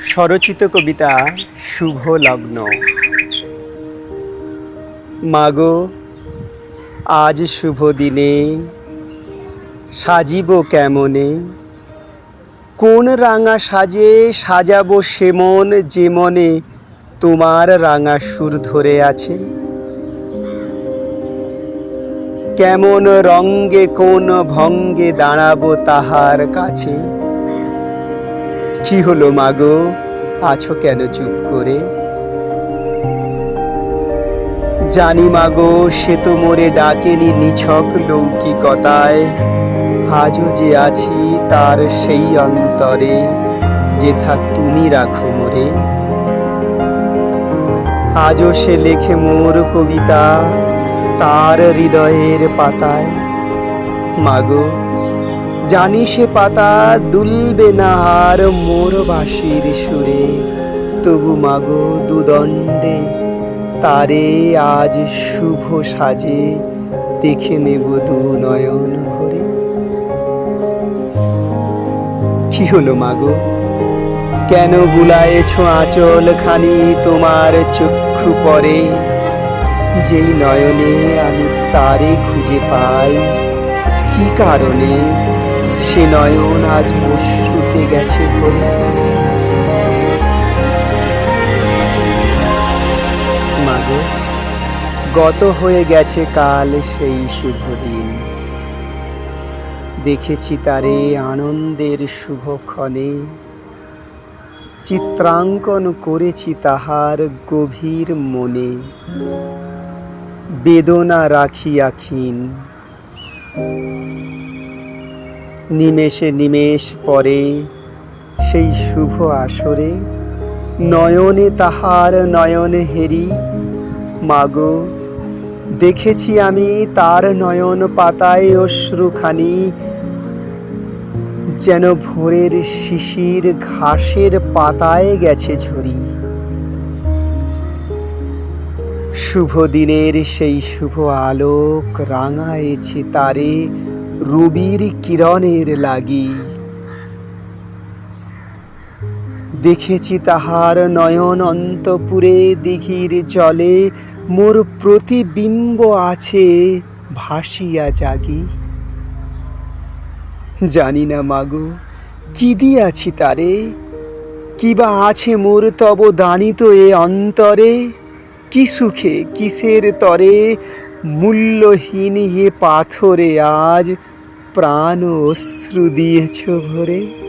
স্বরচিত কবিতা শুভ লগ্ন। মাগো, আজ শুভ দিনে সাজিব কেমনে? কোন রাঙা সাজে সাজাবো সে মন যে মনে তোমার রাঙা সুর ধরে আছে। কেমন রঙ্গে, কোন ভঙ্গে দাঁড়াবো তাহার কাছে। কি হলো মাগো আছো কেন চুপ করে? জানি মাগো সে তো মোরে ডাকেনি নিছক লৌকিকতায়। আজও যে আছি তার সেই অন্তরে, যেথা তুমি রাখো মোরে। আজও সে লেখে মোর কবিতা তার হৃদয়ের পাতায়। মাগো, জানি সে পাতা দুলবে না আর মোর বাঁশির সুরে। তবু মাগো, দুদণ্ডে তারে আজ শুভ সাজে, দেখে নেব দু নয়ন ভরে। কি হলো মাগো? কেন বুলায়েছ আঁচল খানি তোমার চক্ষু পরে? যেই নয়নে আমি তারে খুঁজে পাই, কি কারণে? সে নয়ন আজ অশ্রুতে গেছে ভরে গত হয়ে গেছে কাল সেই শুভ দিন। দেখেছি তারে আনন্দের শুভক্ষণে চিত্রাঙ্কন করেছি তাহার গভীর মনে। বেদনা রাখিয়াখিন নিমেষে নিমেষ পরে সেই শুভ আসরে নয়নে তাহার নয়ন হেরি। মাগো, দেখেছি আমি তার নয়ন পাতায় অশ্রুখানি। যেন ভোরের শিশির ঘাসের পাতায় গেছে ঝুরি শুভ দিনের সেই শুভ আলোক রাঙায়েছে তারে রবির কিরণের লাগি। দেখেছি তাহার নয়ন অন্তপুরে দিঘির জলে, মোর প্রতিবিম্ব আছে ভাসিয়া জাগি। জানি না মাগো, কি দিয়াছি তারে? কিবা আছে মোর তব দানিত এ অন্তরে? কি সুখে, কিসের তরে? মূল্যহীন এ পাথরে আজ প্রাণ অশ্রু দিয়েছ ভরে।